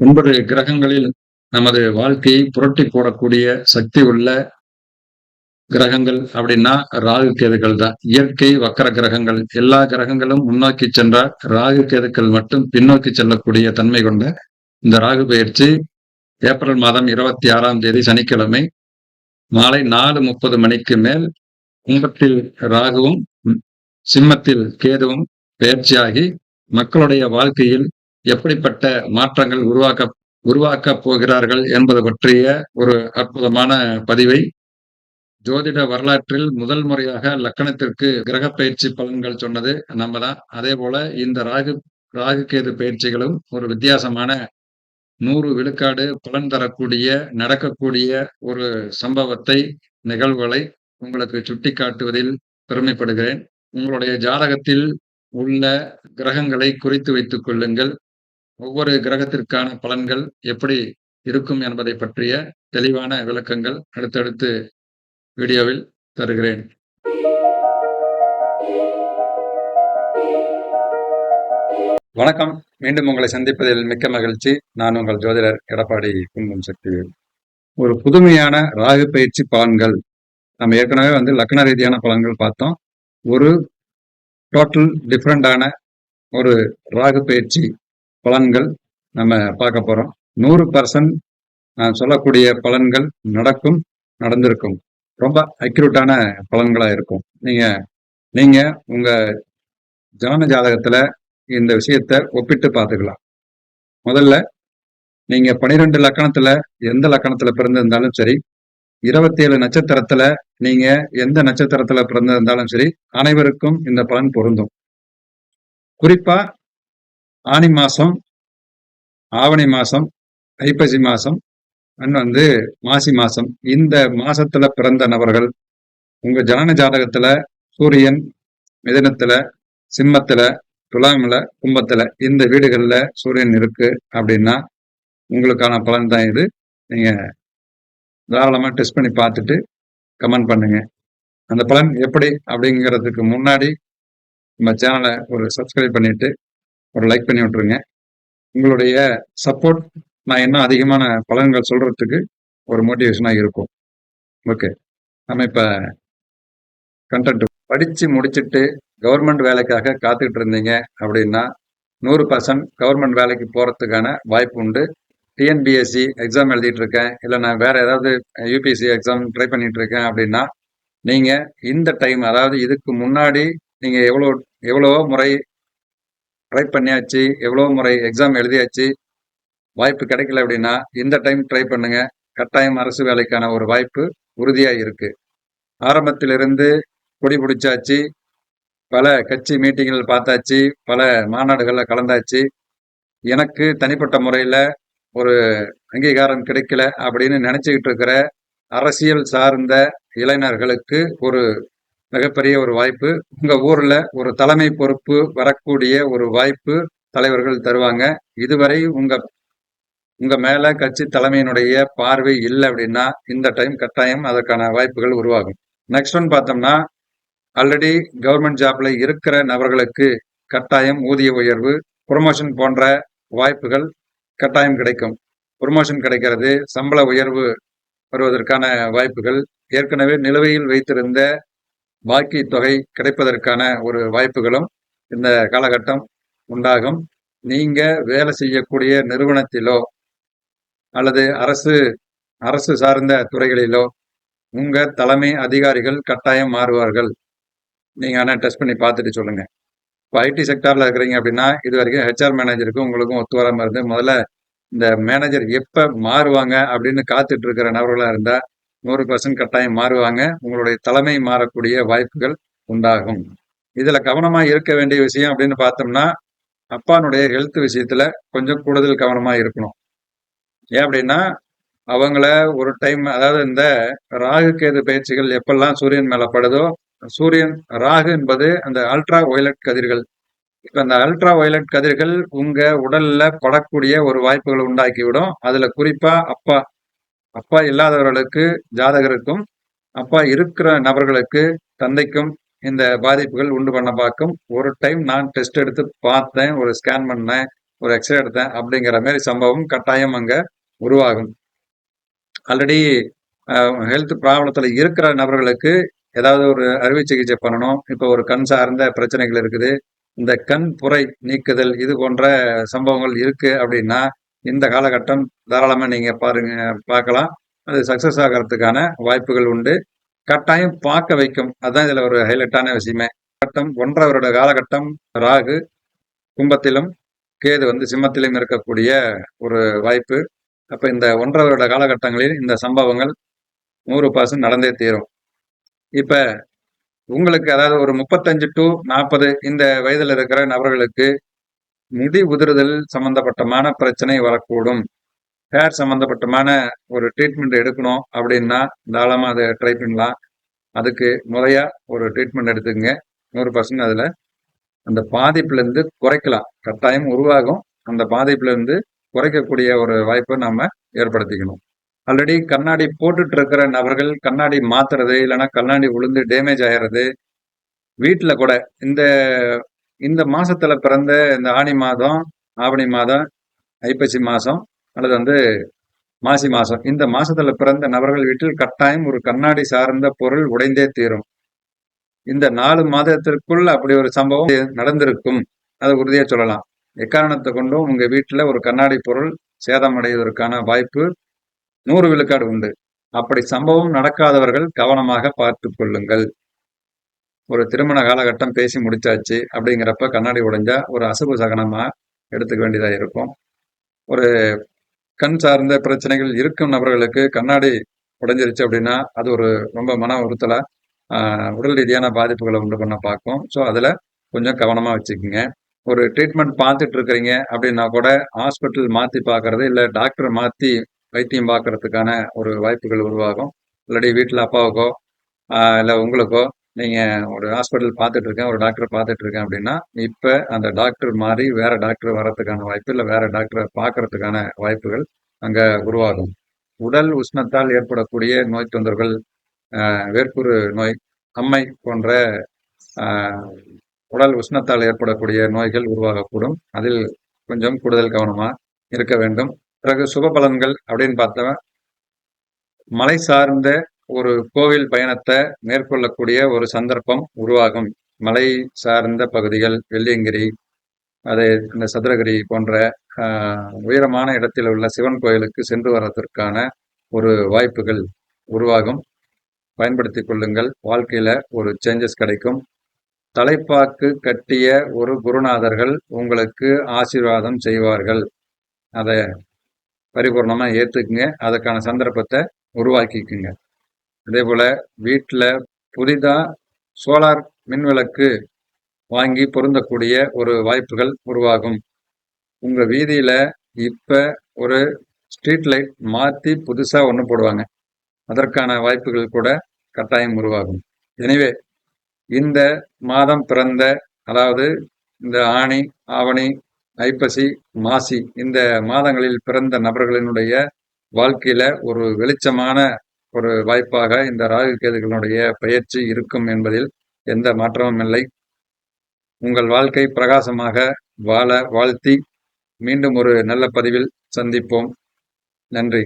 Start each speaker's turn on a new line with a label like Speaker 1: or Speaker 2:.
Speaker 1: ஒன்பது கிரகங்களில் நமது வாழ்க்கையை புரட்டி போடக்கூடிய சக்தி உள்ள கிரகங்கள் அப்படின்னா ராகு கேதுகள் தான். இயற்கை வக்கர கிரகங்கள். எல்லா கிரகங்களும் முன்னோக்கி சென்றால் ராகு கேதுக்கள் மட்டும் பின்னோக்கி செல்லக்கூடிய தன்மை கொண்ட இந்த ராகு பயிற்சி ஏப்ரல் மாதம் இருபத்தி ஆறாம் தேதி சனிக்கிழமை மாலை நாலு முப்பது மணிக்கு மேல் கும்பத்தில் ராகுவும் சிம்மத்தில் கேதுவும் பயிற்சியாகி மக்களுடைய வாழ்க்கையில் எப்படிப்பட்ட மாற்றங்கள் உருவாக்க உருவாக்க போகிறார்கள் என்பது பற்றிய ஒரு அற்புதமான பதிவை ஜோதிட வரலாற்றில் முதல் முறையாக லக்கணத்திற்கு கிரக பயிற்சி பலன்கள் சொன்னது நம்ம தான் அதே போல இந்த ராகு ராகு கேது பயிற்சிகளும் ஒரு வித்தியாசமான நூறு விழுக்காடு பலன் தரக்கூடிய நடக்கக்கூடிய ஒரு சம்பவத்தை நிகழ்வுகளை உங்களுக்கு சுட்டி காட்டுவதில் பெருமைப்படுகிறேன். உங்களுடைய ஜாதகத்தில் உள்ள கிரகங்களை குறித்து வைத்துக் கொள்ளுங்கள். ஒவ்வொரு கிரகத்திற்கான பலன்கள் எப்படி இருக்கும் என்பதை பற்றிய தெளிவான விளக்கங்கள் அடுத்தடுத்து வீடியோவில் தருகிறேன். வணக்கம். மீண்டும் உங்களை சந்திப்பதில் மிக்க மகிழ்ச்சி. நான் உங்கள் ஜோதிடர் எடப்பாடி குங்குமம் சக்தி. ஒரு புதுமையான ராகு பயிற்சி பலன்கள். நம்ம ஏற்கனவே வந்து லக்ன ரீதியான பலன்கள் பார்த்தோம். ஒரு டோட்டல் டிஃப்ரெண்டான ஒரு ராகு பயிற்சி பலன்கள் நம்ம பார்க்க போறோம். நூறு பர்சன்ட் நான் சொல்லக்கூடிய பலன்கள் நடக்கும் நடந்திருக்கும். ரொம்ப அக்யூரேட்டான பலன்களாக இருக்கும். நீங்கள் நீங்கள் உங்கள் ஜனன ஜாதகத்தில் இந்த விஷயத்த ஒப்பிட்டு பார்த்துக்கலாம். முதல்ல நீங்கள் பனிரெண்டு லக்கணத்தில் எந்த லக்கணத்தில் பிறந்திருந்தாலும் சரி இருபத்தி ஏழு நட்சத்திரத்துல நீங்க எந்த நட்சத்திரத்துல பிறந்திருந்தாலும் சரி அனைவருக்கும் இந்த பலன் பொருந்தும். குறிப்பா ஆனி மாசம் ஆவணி மாசம் ஐப்பசி மாசம் அண்ட் வந்து மாசி மாசம். இந்த மாசத்துல பிறந்த நபர்கள் உங்க ஜனன ஜாதகத்துல சூரியன் மிதனத்துல சிம்மத்துல துலாமில கும்பத்துல இந்த வீடுகள்ல சூரியன் இருக்கு அப்படின்னா உங்களுக்கான பலன் தான் இது. நீங்க தாராளமாக டெஸ்ட் பண்ணி பார்த்துட்டு கமெண்ட் பண்ணுங்க. அந்த பலன் எப்படி அப்படிங்கிறதுக்கு முன்னாடி நம்ம சேனலை ஒரு சப்ஸ்கிரைப் பண்ணிட்டு ஒரு லைக் பண்ணி விட்டுருங்க. உங்களுடைய சப்போர்ட் நான் இன்னும் அதிகமான பலன்கள் சொல்கிறதுக்கு ஒரு மோட்டிவேஷனாக இருக்கும். ஓகே நம்ம இப்போ கண்டென்ட் படித்து முடிச்சுட்டு கவர்மெண்ட் வேலைக்காக காத்துக்கிட்டு இருந்தீங்க அப்படின்னா நூறு பர்சன்ட் கவர்மெண்ட் வேலைக்கு போகிறதுக்கான வாய்ப்பு உண்டு. டிஎன்பிஎஸ்சி எக்ஸாம் எழுதிட்டு இருக்கேன். இல்லை நான் வேறு ஏதாவது யூபிஎஸ்சி எக்ஸாம் ட்ரை பண்ணிட்டு இருக்கேன் அப்படின்னா நீங்கள் இந்த டைம் அதாவது இதுக்கு முன்னாடி நீங்கள் எவ்வளோ எவ்வளவோ முறை ட்ரை பண்ணியாச்சு. எவ்வளோ முறை எக்ஸாம் எழுதியாச்சு. வாய்ப்பு கிடைக்கல அப்படின்னா இந்த டைம் ட்ரை பண்ணுங்க. கட்டாயம் அரசு வேலைக்கான ஒரு வாய்ப்பு உறுதியாக இருக்கு. ஆரம்பத்திலிருந்து கொடி பிடிச்சாச்சு. பல கட்சி மீட்டிங்கில் பார்த்தாச்சு. பல மாநாடுகளில் கலந்தாச்சு. எனக்கு தனிப்பட்ட முறையில் ஒரு அங்கீகாரம் கிடைக்கல அப்படின்னு நினச்சிக்கிட்டு இருக்கிற அரசியல் சார்ந்த இளைஞர்களுக்கு ஒரு மிகப்பெரிய ஒரு வாய்ப்பு. உங்க ஊர்ல ஒரு தலைமை பொறுப்பு வரக்கூடிய ஒரு வாய்ப்பு தலைவர்கள் தருவாங்க. இதுவரை உங்க உங்க மேல கட்சி தலைமையினுடைய பார்வை இல்லை அப்படின்னா இந்த டைம் கட்டாயம் அதற்கான வாய்ப்புகள் உருவாகும். நெக்ஸ்ட் ஒன் பார்த்தோம்னா ஆல்ரெடி கவர்மெண்ட் ஜாப்ல இருக்கிற நபர்களுக்கு கட்டாயம் ஊதிய உயர்வு ப்ரொமோஷன் போன்ற வாய்ப்புகள் கட்டாயம் கிடைக்கும். ப்ரொமோஷன் கிடைக்கிறது சம்பள உயர்வு வருவதற்கான வாய்ப்புகள். ஏற்கனவே நிலுவையில் வைத்திருந்த பாக்கி தொகை கிடைப்பதற்கான ஒரு வாய்ப்புகளும் இந்த காலகட்டம் உண்டாகும். நீங்க வேலை செய்யக்கூடிய நிறுவனத்திலோ அல்லது அரசு அரசு சார்ந்த துறைகளிலோ உங்க தலைமை அதிகாரிகள் கட்டாயம் மாறுவார்கள். நீங்க ஆனால் டெஸ்ட் பண்ணி பார்த்துட்டு சொல்லுங்க. இப்போ ஐடி செக்டாரில் இருக்கிறீங்க அப்படின்னா இது வரைக்கும் ஹெச்ஆர் மேனேஜருக்கும் உங்களுக்கும் ஒத்து வராமல் இருந்து முதல்ல இந்த மேனேஜர் எப்போ மாறுவாங்க அப்படின்னு காத்துட்டு இருக்கிற நபர்களாக இருந்தால் நூறு பர்சன்ட் கட்டாயம் மாறுவாங்க. உங்களுடைய தலைமை மாறக்கூடிய வாய்ப்புகள் உண்டாகும். இதில் கவனமாக இருக்க வேண்டிய விஷயம் அப்படின்னு பார்த்தோம்னா அப்பானுடைய ஹெல்த் விஷயத்தில் கொஞ்சம் கூடுதல் கவனமாக இருக்கணும். ஏன் அப்படின்னா அவங்கள ஒரு டைம் அதாவது இந்த ராகு கேது பயிற்சிகள் எப்பெல்லாம் சூரியன் மேலே படுதோ சூரியன் ராகு என்பது அந்த அல்ட்ரா ஒயலட் கதிர்கள். இப்போ அந்த அல்ட்ரா வயலட் கதிர்கள் உங்கள் உடலில் படக்கூடிய ஒரு வாய்ப்புகளை உண்டாக்கிவிடும். அதில் குறிப்பாக அப்பா அப்பா இல்லாதவர்களுக்கு ஜாதகருக்கும் அப்பா இருக்கிற நபர்களுக்கு தந்தைக்கும் இந்த பாதிப்புகள் உண்டு பண்ண பார்க்கும். ஒரு டைம் நான் டெஸ்ட் எடுத்து பார்த்தேன் ஒரு ஸ்கேன் பண்ணேன் ஒரு எக்ஸ்ரே எடுத்தேன் அப்படிங்கிற மாதிரி சம்பவம் கட்டாயம் அங்கே உருவாகும். ஆல்ரெடி ஹெல்த் ப்ராப்ளத்தில் இருக்கிற நபர்களுக்கு ஏதாவது ஒரு அறுவை சிகிச்சை பண்ணணும். இப்போ ஒரு கண் சார்ந்த பிரச்சனைகள் இருக்குது. இந்த கண் புரை நீக்குதல் இது போன்ற சம்பவங்கள் இருக்குது அப்படின்னா இந்த காலகட்டம் தாராளமாக நீங்கள் பாருங்க பார்க்கலாம். அது சக்ஸஸ் ஆகிறதுக்கான வாய்ப்புகள் உண்டு. கட்டாயம் பார்க்க வைக்கும். அதுதான் இதில் ஒரு ஹைலைட்டான விஷயமே. கட்டம் ஒன்றரை வருட காலகட்டம் ராகு கும்பத்திலும் கேது வந்து சிம்மத்திலும் இருக்கக்கூடிய ஒரு வாய்ப்பு. அப்போ இந்த ஒன்றரை வருட காலகட்டங்களில் இந்த சம்பவங்கள் நூறு பர்சன்ட் நடந்தே தீரும். இப்போ உங்களுக்கு அதாவது ஒரு முப்பத்தஞ்சு டு நாற்பது இந்த வயதில் இருக்கிற நபர்களுக்கு முடி உதிர்தல் சம்பந்தப்பட்டமான பிரச்சனை வரக்கூடும். ஹேர் சம்பந்தப்பட்டமான ஒரு ட்ரீட்மெண்ட் எடுக்கணும் அப்படின்னா தாராளமாக அதை ட்ரை பண்ணலாம். அதுக்கு முறையாக ஒரு ட்ரீட்மெண்ட் எடுத்துக்கங்க. நூறு பர்சன்ட் அதில் அந்த பாதிப்புலேருந்து குறைக்கலாம். கட்டாயம் உருவாகும். அந்த பாதிப்புலேருந்து குறைக்கக்கூடிய ஒரு வாய்ப்பை நம்ம ஏற்படுத்திக்கணும். ஆல்ரெடி கண்ணாடி போட்டுட்டு இருக்கிற நபர்கள் கண்ணாடி மாத்துறது இல்லைன்னா கண்ணாடி உளுந்து டேமேஜ் ஆகிறது வீட்டில் கூட இந்த இந்த மாசத்துல பிறந்த இந்த ஆணி மாதம் ஆவணி மாதம் ஐப்பசி மாசம் அல்லது வந்து மாசி மாசம் இந்த மாசத்துல பிறந்த நபர்கள் வீட்டில் கட்டாயம் ஒரு கண்ணாடி சார்ந்த பொருள் உடைந்தே தீரும். இந்த நாலு மாதத்திற்குள் அப்படி ஒரு சம்பவம் நடந்திருக்கும். அதை உறுதியா சொல்லலாம். எக்காரணத்தை கொண்டும் உங்க வீட்டுல ஒரு கண்ணாடி பொருள் சேதமடைவதற்கான வாய்ப்பு நூறு விழுக்காடு உண்டு. அப்படி சம்பவம் நடக்காதவர்கள் கவனமாக பார்த்து கொள்ளுங்கள். ஒரு திருமண காலகட்டம் பேசி முடிச்சாச்சு அப்படிங்கிறப்ப கண்ணாடி உடைஞ்சா ஒரு அசுப சகனமாக எடுத்துக்க வேண்டியதாக இருக்கும். ஒரு கண் சார்ந்த பிரச்சனைகள் இருக்கும் நபர்களுக்கு கண்ணாடி உடைஞ்சிருச்சு அப்படின்னா அது ஒரு ரொம்ப மன உறுத்தலாக உடல் ரீதியான பாதிப்புகளை உண்டு பண்ண பார்க்கும். ஸோ அதில் கொஞ்சம் கவனமாக வச்சுக்கோங்க. ஒரு ட்ரீட்மெண்ட் பார்த்துட்டு இருக்கிறீங்க அப்படின்னா கூட ஹாஸ்பிட்டல் மாற்றி பார்க்கறது இல்லை டாக்டரை மாற்றி வைத்தியம் பார்க்கறதுக்கான ஒரு வாய்ப்புகள் உருவாகும். இல்லாட்டி வீட்டில் அப்பாவுக்கோ இல்லை உங்களுக்கோ நீங்கள் ஒரு ஹாஸ்பிட்டல் பார்த்துட்டு இருக்கேன் ஒரு டாக்டர் பார்த்துட்டு இருக்கேன் அப்படின்னா இப்போ அந்த டாக்டர் மாறி வேற டாக்டர் வரத்துக்கான வாய்ப்பு இல்லை வேற டாக்டரை பார்க்கறதுக்கான வாய்ப்புகள் அங்கே உருவாகும். உடல் உஷ்ணத்தால் ஏற்படக்கூடிய நோய் தொந்தர்கள் வேர்க்குரு நோய் அம்மை போன்ற உடல் உஷ்ணத்தால் ஏற்படக்கூடிய நோய்கள் உருவாகக்கூடும். அதில் கொஞ்சம் கூடுதல் கவனமாக இருக்க வேண்டும். பிறகு சுப பலன்கள் அப்படின்னு பார்த்தா மலை சார்ந்த ஒரு கோவில் பயணத்தை மேற்கொள்ளக்கூடிய ஒரு சந்தர்ப்பம் உருவாகும். மலை சார்ந்த பகுதிகள் வெள்ளியங்கிரி அதை இந்த சதுரகிரி போன்ற உயரமான இடத்தில் உள்ள சிவன் கோயிலுக்கு சென்று வர்றதற்கான ஒரு வாய்ப்புகள் உருவாகும். பயன்படுத்தி கொள்ளுங்கள். வாழ்க்கையில் ஒரு சேஞ்சஸ் கிடைக்கும். தலைப்பாக்கு கட்டிய ஒரு குருநாதர்கள் உங்களுக்கு ஆசீர்வாதம் செய்வார்கள். அதை பரிபூர்ணமாக ஏற்றுக்குங்க அதுக்கான சந்தர்ப்பத்தை உருவாக்கிக்குங்க. அதே போல் வீட்டில் புதிதாக சோலார் மின்விளக்கு வாங்கி பொருந்தக்கூடிய ஒரு வாய்ப்புகள் உருவாகும். உங்கள் வீதியில் இப்போ ஒரு ஸ்ட்ரீட் லைட் மாற்றி புதுசாக ஒன்று போடுவாங்க. அதற்கான வாய்ப்புகள் கூட கட்டாயம் உருவாகும். எனவே இந்த மாதம் பிறந்த அதாவது இந்த ஆணி ஆவணி ஐப்பசி மாசி இந்த மாதங்களில் பிறந்த நபர்களினுடைய வாழ்க்கையில ஒரு வெளிச்சமான ஒரு வாய்ப்பாக இந்த ராகு கேதுகளுடைய பயிற்சி இருக்கும் என்பதில் எந்த மாற்றமும் இல்லை. உங்கள் வாழ்க்கை பிரகாசமாக வாழ வாழ்த்தி மீண்டும் ஒரு நல்ல பதிவில் சந்திப்போம். நன்றி.